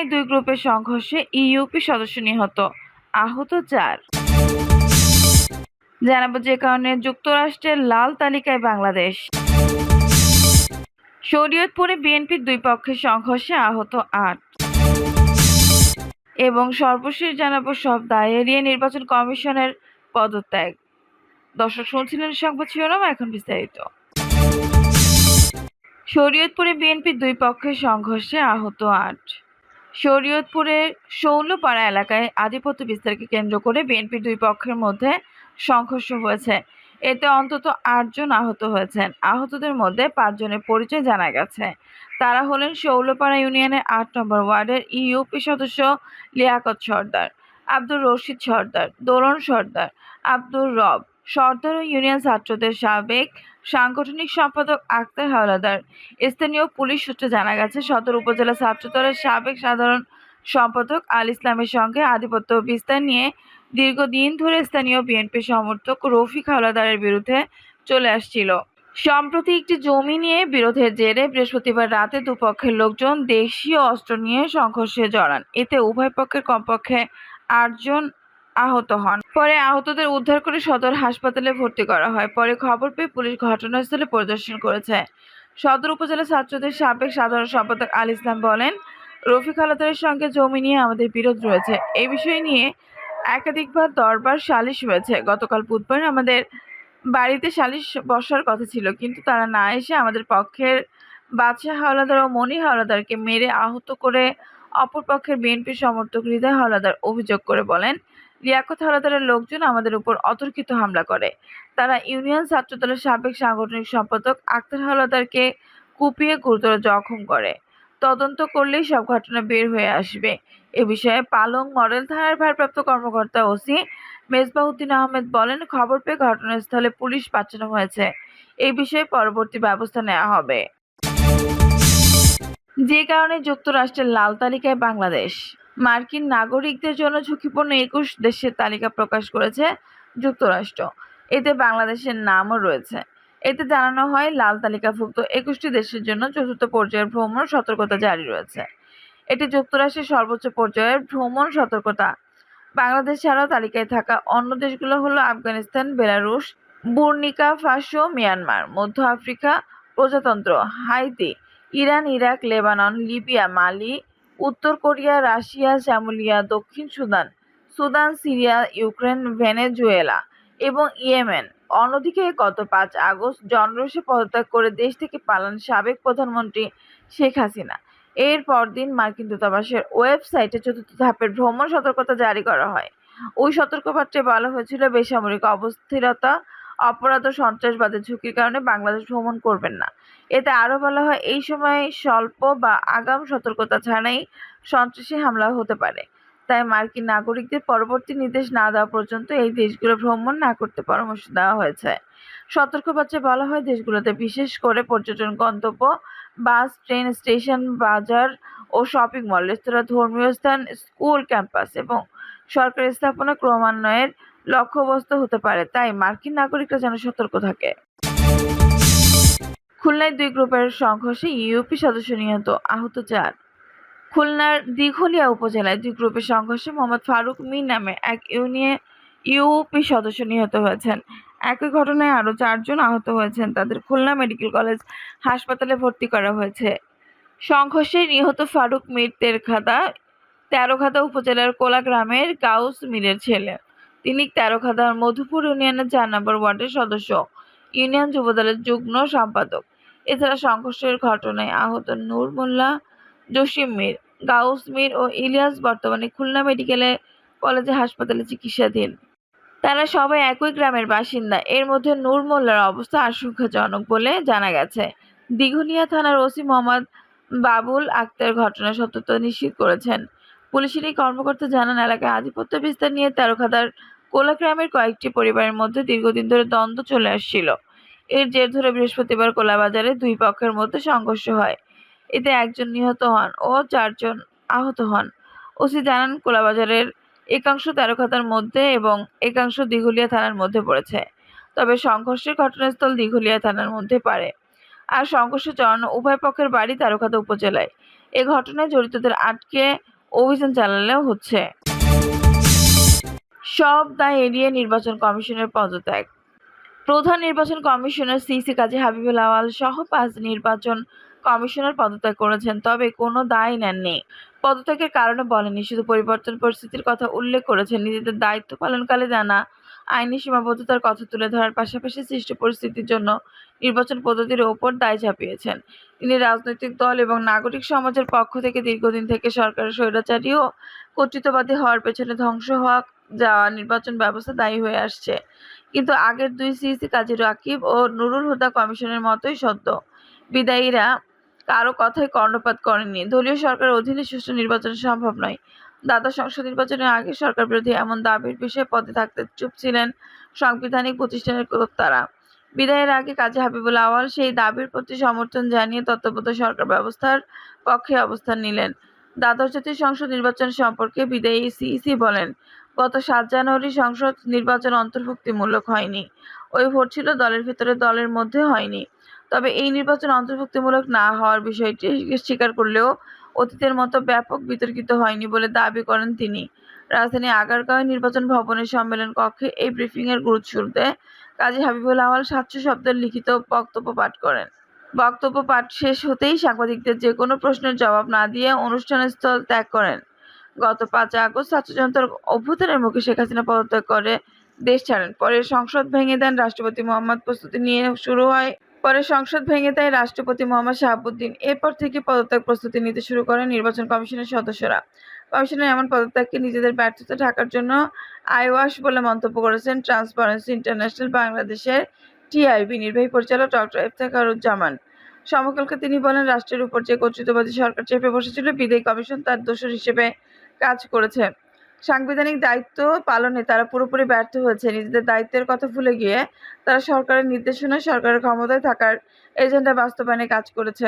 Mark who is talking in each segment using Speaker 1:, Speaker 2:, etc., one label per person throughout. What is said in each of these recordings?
Speaker 1: খুলনায় দুই গ্রুপের সংঘর্ষে ইউপি সদস্য নিহত। আহত চার। জানাব যে কারণে যুক্তরাষ্ট্রের লাল তালিকায় বাংলাদেশ। শরীয়তপুরে বিএনপির দুই পক্ষের সংঘর্ষে আহত আট। এবং সর্বশেষ জানাব সব দায় এড়িয়ে নির্বাচন কমিশনের পদত্যাগ। দর্শক শুনছিলেন সংবাদ শিরোনাম, এখন বিস্তারিত। শরীয়তপুরে বিএনপির দুই পক্ষের সংঘর্ষে আহত আট। শরীয়তপুরের শৌলপাড়া এলাকায় আধিপত্য বিস্তারকে কেন্দ্র করে বিএনপির দুই পক্ষের মধ্যে সংঘর্ষ হয়েছে। এতে অন্তত আটজন আহত হয়েছেন। আহতদের মধ্যে পাঁচজনের পরিচয় জানা গেছে। তারা হলেন শৌলপাড়া ইউনিয়নের আট নম্বর ওয়ার্ডের ইউপি সদস্য লিয়াকত সর্দার, আব্দুর রশিদ সর্দার, দোলন সর্দার, আব্দুর রব, সর্দার ও ইউনিয়ন ছাত্রদের সাবেক সাংগঠনিক সম্পাদক আক্তার হাওলাদার। স্থানীয় পুলিশ সূত্রে জানা গেছে, সদর উপজেলা ছাত্রদলের সাবেক সাধারণ সম্পাদক আল ইসলামের সঙ্গে আধিপত্য বিস্তার নিয়ে দীর্ঘদিন ধরে স্থানীয় বিএনপি সমর্থক রফিক হাওলাদারের বিরুদ্ধে চলে আসছিল। সম্প্রতি একটি জমি নিয়ে বিরোধের জেরে বৃহস্পতিবার রাতে দুপক্ষের লোকজন দেশীয় অস্ত্র নিয়ে সংঘর্ষে জড়ান। এতে উভয় পক্ষের কমপক্ষে আটজন আহত হন। পরে আহতদের উদ্ধার করে সদর হাসপাতালে ভর্তি করা হয়। পরে খবর পেয়ে পুলিশ ঘটনাস্থলে পরিদর্শন করেছে। সদর উপজেলা ছাত্রদের সাবেক সাধারণ সম্পাদক আল ইসলাম বলেন, রফিক হালাদারের সঙ্গে জমি নিয়ে আমাদের বিরোধ রয়েছে। এই বিষয় নিয়ে একাধিকবার দরবার সালিশ হয়েছে। গতকাল বুধবার আমাদের বাড়িতে সালিশ বসার কথা ছিল, কিন্তু তারা না এসে আমাদের পক্ষের বাদশাহ হাওলাদার ও মনি হাওলাদারকে মেরে আহত করে অপর পক্ষের বিএনপি সমর্থক হৃদয় হাওলাদার অভিযোগ করে বলেন লিয়াকত হাওলাদারের লোকজন আমাদের উপর অতর্কিত হামলা করে। তারা ইউনিয়ন ছাত্রদলের সাবেক সাংগঠনিক সম্পাদক আক্তার হাওলাদারকে কুপিয়ে গুরুতর জখম করে। তদন্ত করলেই সব ঘটনা বের হয়ে আসবে। এ বিষয়ে পালং মডেল থানার ভারপ্রাপ্ত কর্মকর্তা ওসি মেজবাউদ্দিন আহমেদ বলেন, খবর পেয়ে ঘটনাস্থলে পুলিশ পাঠানো হয়েছে। এই বিষয়ে পরবর্তী ব্যবস্থা নেওয়া হবে। যে কারণে যুক্তরাষ্ট্রের লাল তালিকায় বাংলাদেশ। মার্কিন নাগরিকদের জন্য ঝুঁকিপূর্ণ একুশ দেশের তালিকা প্রকাশ করেছে যুক্তরাষ্ট্র। এতে বাংলাদেশের নামও রয়েছে। এতে জানানো হয়, লাল তালিকাভুক্ত একুশটি দেশের জন্য চতুর্থ পর্যায়ের ভ্রমণ সতর্কতা জারি রয়েছে। এটি যুক্তরাষ্ট্রের সর্বোচ্চ পর্যায়ের ভ্রমণ সতর্কতা। বাংলাদেশ ছাড়াও তালিকায় থাকা অন্য দেশগুলো হলো Afghanistan, Belarus, Burkina, Faso, Myanmar, মধ্য আফ্রিকা, প্রজাতন্ত্র, Haiti, Iran, Iraq, Lebanon, Libya, Mali উত্তর কোরিয়া, রাশিয়া, শ্যামলিয়া, দক্ষিণ Sudan Sudan, Syria, Ukraine, Venezuela এবং ইয়েমেন। অন্যদিকে গত পাঁচ আগস্ট জনরোষে পদত্যাগ করে দেশ থেকে পালান সাবেক প্রধানমন্ত্রী শেখ হাসিনা। এর পরদিন মার্কিন দূতাবাসের ওয়েবসাইটে চতুর্থ ধাপের ভ্রমণ সতর্কতা জারি করা হয়। ওই সতর্কপত্রে বলা হয়েছিল, বেসামরিক অবস্থিরতা অপরাধ ও সন্ত্রাসবাদের ঝুঁকির কারণে বাংলাদেশ ভ্রমণ করবেন না। এতে আরও বলা হয়, এই সময় স্বল্প বা আগাম সতর্কতা ছাড়াই সন্ত্রাসী হামলা হতে পারে। তাই মার্কিন নাগরিকদের পরবর্তী নির্দেশ না দেওয়া পর্যন্ত এই দেশগুলো ভ্রমণ না করতে পরামর্শ দেওয়া হয়েছে। সতর্কপত্রে বলা হয়, দেশগুলোতে বিশেষ করে পর্যটন গন্তব্য, বাস, ট্রেন, স্টেশন, বাজার ও শপিং মল, রেস্তোরাঁ, ধর্মীয় স্থান, স্কুল, ক্যাম্পাস এবং সরকারি স্থাপনা ক্রমান্বয়ের লক্ষ্যবস্তু হতে পারে। তাই মার্কিন নাগরিকরা যেন সতর্ক থাকে। খুলনায় দুই গ্রুপের সংঘর্ষে ইউপি সদস্য নিহত, আহত চার। খুলনার দিঘলিয়া উপজেলায় দুই গ্রুপের সংঘর্ষে মোহাম্মদ ফারুক মীর নামে এক ইউনিয়ন ইউপি সদস্য নিহত হয়েছেন। একই ঘটনায় আরও চারজন আহত হয়েছেন। তাদের খুলনা মেডিকেল কলেজ হাসপাতালে ভর্তি করা হয়েছে। সংঘর্ষে নিহত ফারুক মীর তেরখাদা তেরোখাদা উপজেলার কোলা গ্রামের গাউস মিলের ছেলে। তিনি তেরোখাদার মধুপুর ইউনিয়নের চার নম্বর ওয়ার্ডের সদস্য। ইউনিয়ন যুবদলের যুগ্ম সম্পাদক। এছাড়া সংঘর্ষের ঘটনায় আহত নূর মোল্লা, জসিম মীর, গাউস মীর ও ইলিয়াস বর্তমানে খুলনা মেডিকেলে কলেজে হাসপাতালে চিকিৎসাধীন। তারা সবাই একই গ্রামের বাসিন্দা। এর মধ্যে নূর মোল্লার অবস্থা আশঙ্কাজনক বলে জানা গেছে। দিঘুলিয়া থানার ওসি মোহাম্মদ বাবুল আক্তার ঘটনার সত্যতা নিশ্চিত করেছেন। পুলিশের এই কর্মকর্তা জানান, এলাকায় আধিপত্য বিস্তার নিয়ে তেরোখাদার কোলা গ্রামের কয়েকটি পরিবারের মধ্যে দীর্ঘদিন ধরে দ্বন্দ্ব চলে আসছিল। এর জের ধরে বৃহস্পতিবার কোলাবাজারে দুই পক্ষের মধ্যে সংঘর্ষ হয়। এতে একজন নিহত হন ও চারজন আহত হন। ওসি জানান, কোলাবাজারের একাংশ তেরোখাতার মধ্যে এবং একাংশ দিঘুলিয়া থানার মধ্যে পড়েছে। তবে সংঘর্ষের ঘটনাস্থল দিঘুলিয়া থানার মধ্যে পারে। আর সংঘর্ষে জড়ানো উভয় পক্ষের বাড়ি তেরোখাতা উপজেলায়। এ ঘটনায় জড়িতদের আটকে অভিযান চালালেও হচ্ছে। সব দায় এড়িয়ে নির্বাচন কমিশনের পদত্যাগ। প্রধান নির্বাচন কমিশনার সিসি কাজী হাবিবুল আওয়াল সহ পাঁচ নির্বাচন কমিশনার পদত্যাগ করেছেন, তবে কোনো দায় নেননি। পদত্যাগের কারণে বলেনি শুধু পরিবর্তন পরিস্থিতির কথা উল্লেখ করেছেন। নিজেদের দায়িত্ব পালনকালে জানা আইনি সীমাবদ্ধতার কথা তুলে ধরার পাশাপাশি সৃষ্ট পরিস্থিতির জন্য নির্বাচন পদ্ধতির ওপর দায় চাপিয়েছেন। তিনি রাজনৈতিক দল এবং নাগরিক সমাজের পক্ষ থেকে দীর্ঘদিন থেকে সরকারের স্বৈরাচারী ও কর্তৃত্ববাদী হওয়ার পেছনে ধ্বংস হওয়া যাওয়া নির্বাচন ব্যবস্থা দায়ী হয়ে আসছে। কিন্তু আগের দুই সিইসি কাজী রাকিব ও নুরুল হুদা কমিশনের মতোই সদ্য। বিদায়ীরা কারও কথায় কর্ণপাত করেননি। দলীয় সরকারের অধীনে সুষ্ঠু নির্বাচন সম্ভব নয়। দ্বাদশ সংসদ নির্বাচনের আগে সরকার বিরোধী এমন দাবির বিষয়ে পদে থাকতে চুপ ছিলেন সাংবিধানিক প্রতিষ্ঠানের কর্তারা বিদায়ের আগে কাজী হাবিবুল আওয়াল সেই দাবির প্রতি সমর্থন জানিয়ে তত্ত্বাবধায়ক সরকার ব্যবস্থার পক্ষে অবস্থান নিলেন। দ্বাদশ জাতীয় সংসদ নির্বাচন সম্পর্কে বিদায়ী সিইসি বলেন, গত সাত জানুয়ারি সংসদ নির্বাচন অন্তর্ভুক্তিমূলক হয়নি। ওই ভোট ছিল দলের ভিতরে দলের মধ্যে হয়নি। তবে এই নির্বাচন অন্তর্ভুক্তিমূলক না হওয়ার বিষয়টি স্বীকার করলেও অতীতের মতো ব্যাপক বিতর্কিত হয়নি বলে দাবি করেন তিনি। রাজধানী আগারগাঁওয়ে নির্বাচন ভবনের সম্মেলন কক্ষে এই ব্রিফিংয়ের গুরুত্ব শুরুতে কাজী হাবিবুল আওয়াল সাতশো শব্দের লিখিত বক্তব্য পাঠ করেন। বক্তব্য পাঠ শেষ হতেই সাংবাদিকদের যে কোনো প্রশ্নের জবাব না দিয়ে অনুষ্ঠানের স্থল ত্যাগ করেন। গত পাঁচ আগস্ট ছাত্র জনতার অভ্যুত্থানের মুখে শেখ হাসিনা পদত্যাগ করে দেশ ছাড়েন। পরে সংসদ ভেঙে দেন রাষ্ট্রপতি মোহাম্মদ। প্রস্তুতি নিয়ে শুরু হয় পরে সংসদ ভেঙে দেয় রাষ্ট্রপতি মোহাম্মদ শাহাবুদ্দিন। এরপর থেকে পদত্যাগ প্রস্তুতি নিতে শুরু করেন নির্বাচন কমিশনের সদস্যরা। কমিশনের এমন পদত্যাগকে নিজেদের ব্যর্থতা ঢাকার জন্য আইওয়াশ বলে মন্তব্য করেছেন ট্রান্সপারেন্সি ইন্টারন্যাশনাল বাংলাদেশের টিআইবি নির্বাহী পরিচালক ডক্টর ইফতেখারুজ্জামান। সমকালকে তিনি বলেন, রাষ্ট্রের উপর যে কর্তৃত্ববাদী সরকার চেপে বসেছিল, বিদায়ী কমিশন তার দোষর হিসেবে কাজ করেছে। সাংবিধানিক দায়িত্ব পালনে তারা পুরোপুরি ব্যর্থ হয়েছে। নিজেদের দায়িত্বের কথা ভুলে গিয়ে তারা সরকারের নির্দেশনা, সরকারের ক্ষমতায় থাকার এজেন্ডা বাস্তবায়নে কাজ করেছে।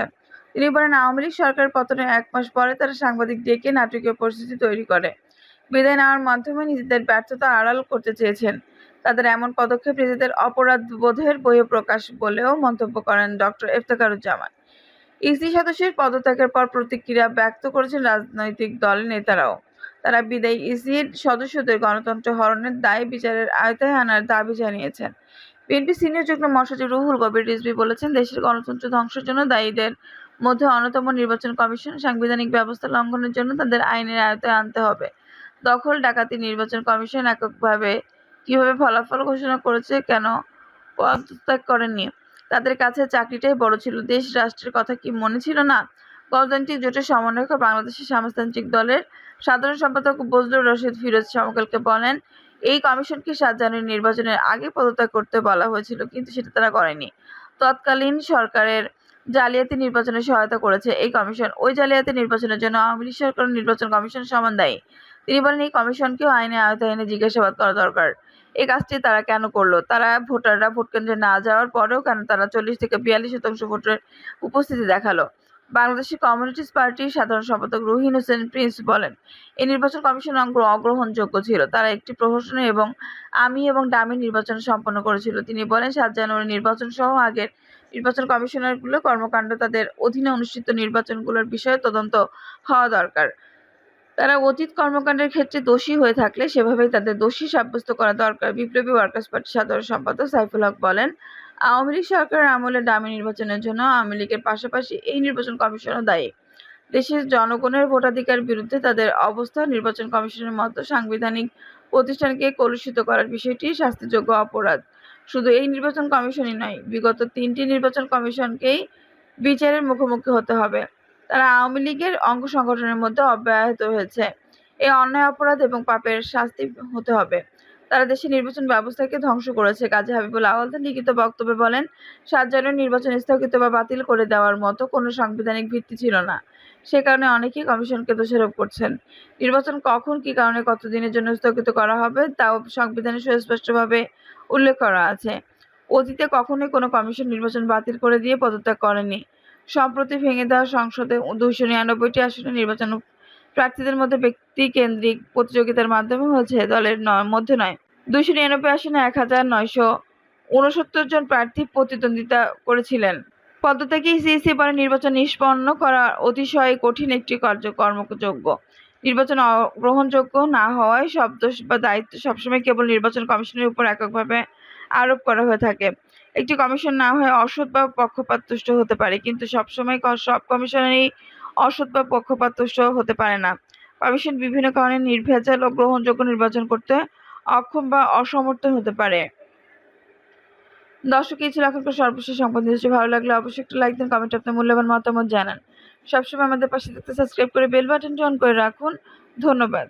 Speaker 1: তিনি বলেন, আওয়ামী লীগ সরকার পতনের এক মাস পরে তারা সাংবাদিক ডেকে নাটকীয় পরিস্থিতি তৈরি করে। বিদায় নেওয়ার মাধ্যমে নিজেদের ব্যর্থতা আড়াল করতে চেয়েছেন। তাদের এমন পদক্ষেপ নিজেদের অপরাধ বোধের বহিঃপ্রকাশ বলেও মন্তব্য করেন ডক্টর ইফতেখারুজ্জামান ইসি সদস্যের পদত্যাগের পর প্রতিক্রিয়া ব্যক্ত করেছেন রাজনৈতিক দলের নেতারাও। তারা বিদায়ী ইসির সদস্যদের গণতন্ত্র হরণের দায় বিচারের আয়তায় আনার দাবি জানিয়েছেন। বিএনপি সিনিয়র যুগ্ম মহাসচিব রুহুল কবির রিজভী বলেছেন, দেশের গণতন্ত্র ধ্বংসের জন্য দায়ীদের মধ্যে অন্যতম নির্বাচন কমিশন সাংবিধানিক ব্যবস্থা লঙ্ঘনের জন্য তাদের আইনের আয়তায় আনতে হবে। দখল ডাকাতি নির্বাচন কমিশন এককভাবে কীভাবে ফলাফল ঘোষণা করেছে কেন পদত্যাগ করেননি? তাদের কাছে চাকরিটাই বড় ছিল। দেশ, রাষ্ট্রের কথা কি মনে ছিল না? গণতান্ত্রিক জোটের সমন্বয়ক বাংলাদেশের সমাজতান্ত্রিক দলের সাধারণ সম্পাদক বজলুর রশিদ ফিরোজ সমকালকে বলেন, এই কমিশনকে সাত জানুয়ারি নির্বাচনের আগে পদত্যাগ করতে বলা হয়েছিল, কিন্তু সেটা তারা করেনি। তৎকালীন সরকারের জালিয়াতি নির্বাচনে সহায়তা করেছে এই কমিশন। ওই জালিয়াতি নির্বাচনের জন্য আওয়ামী লীগ সরকার নির্বাচন কমিশন সমান দায়ী। তিনি বলেন, এই কমিশনকেও আইনে আওতায় এনে জিজ্ঞাসাবাদ করা দরকার। এই কাজটি তারা কেন করল? তারা ভোটাররা ভোট কেন্দ্রে না যাওয়ার পরেও কেন তারা চল্লিশ থেকে বিয়াল্লিশ শতাংশ ভোটের উপস্থিতি দেখাল? বাংলাদেশের কমিউনিস্ট পার্টির সাধারণ সম্পাদক রুহিন হোসেন প্রিন্স বলেন এই নির্বাচন কমিশন অগ্র- অগ্রহণযোগ্য ছিল। তারা একটি প্রহসনে এবং আমি এবং ডামি নির্বাচন সম্পন্ন করেছিল। তিনি বলেন, সাত জানুয়ারি নির্বাচন সহ আগের নির্বাচন কমিশনারগুলো কর্মকাণ্ড তাদের অধীনে অনুষ্ঠিত নির্বাচনগুলোর বিষয়ে তদন্ত হওয়া দরকার। তারা অতীত কর্মকাণ্ডের ক্ষেত্রে দোষী হয়ে থাকলে সেভাবেই তাদের দোষী সাব্যস্ত করা দরকার। বিপ্লবী ওয়ার্কার্স পার্টির সাধারণ সম্পাদক সাইফুল হক বলেন আওয়ামী লীগ সরকারের আমলে ডামি নির্বাচনের জন্য আওয়ামী লীগের পাশাপাশি এই নির্বাচন কমিশনও দায়ী। দেশের জনগণের ভোটাধিকার বিরুদ্ধে তাদের অবস্থা, নির্বাচন কমিশনের মতো সাংবিধানিক প্রতিষ্ঠানকে কলুষিত করার বিষয়টি শাস্তিযোগ্য অপরাধ। শুধু এই নির্বাচন কমিশনই নয়, বিগত তিনটি নির্বাচন কমিশনকেই বিচারের মুখোমুখি হতে হবে। তারা আওয়ামী লীগের অঙ্গ সংগঠনের মধ্যে অব্যাহত হয়েছে এই অন্যায় অপরাধ এবং পাপের শাস্তি হতে হবে। তারা দেশের নির্বাচন ব্যবস্থাকে ধ্বংস করেছে। কাজী হাবিবুল আওয়াল তার লিখিত বক্তব্যে বলেন, সাত জানুয়ারি নির্বাচন স্থগিত বা বাতিল করে দেওয়ার মতো কোনো সাংবিধানিক ভিত্তি ছিল না। সে কারণে অনেকেই কমিশনকে দোষারোপ করছেন। নির্বাচন কখন, কী কারণে, কতদিনের জন্য স্থগিত করা হবে, তাও সংবিধানে সুস্পষ্টভাবে উল্লেখ করা আছে। অতীতে কখনোই কোনো কমিশন নির্বাচন বাতিল করে দিয়ে পদত্যাগ করেনি। সম্প্রতি ভেঙে দেওয়া সংসদে দুইশো নিরানব্বইটি আসনে নির্বাচন প্রার্থীদের মধ্যে ব্যক্তি কেন্দ্রিক প্রতিযোগিতার মাধ্যমে হয়েছে দলের মধ্যে নয়। দুইশো নিরানব্বই আসনে এক হাজার নয়শো উনসত্তর জন প্রার্থী প্রতিদ্বন্দ্বিতা করেছিলেন। পদত্যাগে সিইসি পরে নির্বাচন নিষ্পন্ন করা অতিশয় কঠিন একটি কার্য কর্মযোগ্য। নির্বাচন গ্রহণযোগ্য না হওয়ায় সব দোষ বা দায়িত্ব সবসময় কেবল নির্বাচন কমিশনের উপর এককভাবে আরোপ করা হয়ে থাকে। একটি কমিশন না হয়ে অসৎ বা পক্ষপাতদুষ্ট হতে পারে, কিন্তু সবসময় সব কমিশনেরই অসৎ বা পক্ষপাতদুষ্ট হতে পারে না। কমিশন বিভিন্ন কারণে নির্ভেজাল ও গ্রহণযোগ্য নির্বাচন করতে অক্ষম বা অসমর্থ হতে পারে। দর্শক, এই ছিল এখনকার সর্বশেষ সম্পদ নিউজটি ভালো লাগলে অবশ্যই একটু লাইক দিন, কমেন্ট আপনার মূল্যবান মতামত জানান। সবসময় আমাদের পাশে থাকতে সাবস্ক্রাইব করে বেল বাটনটি অন করে রাখুন। ধন্যবাদ।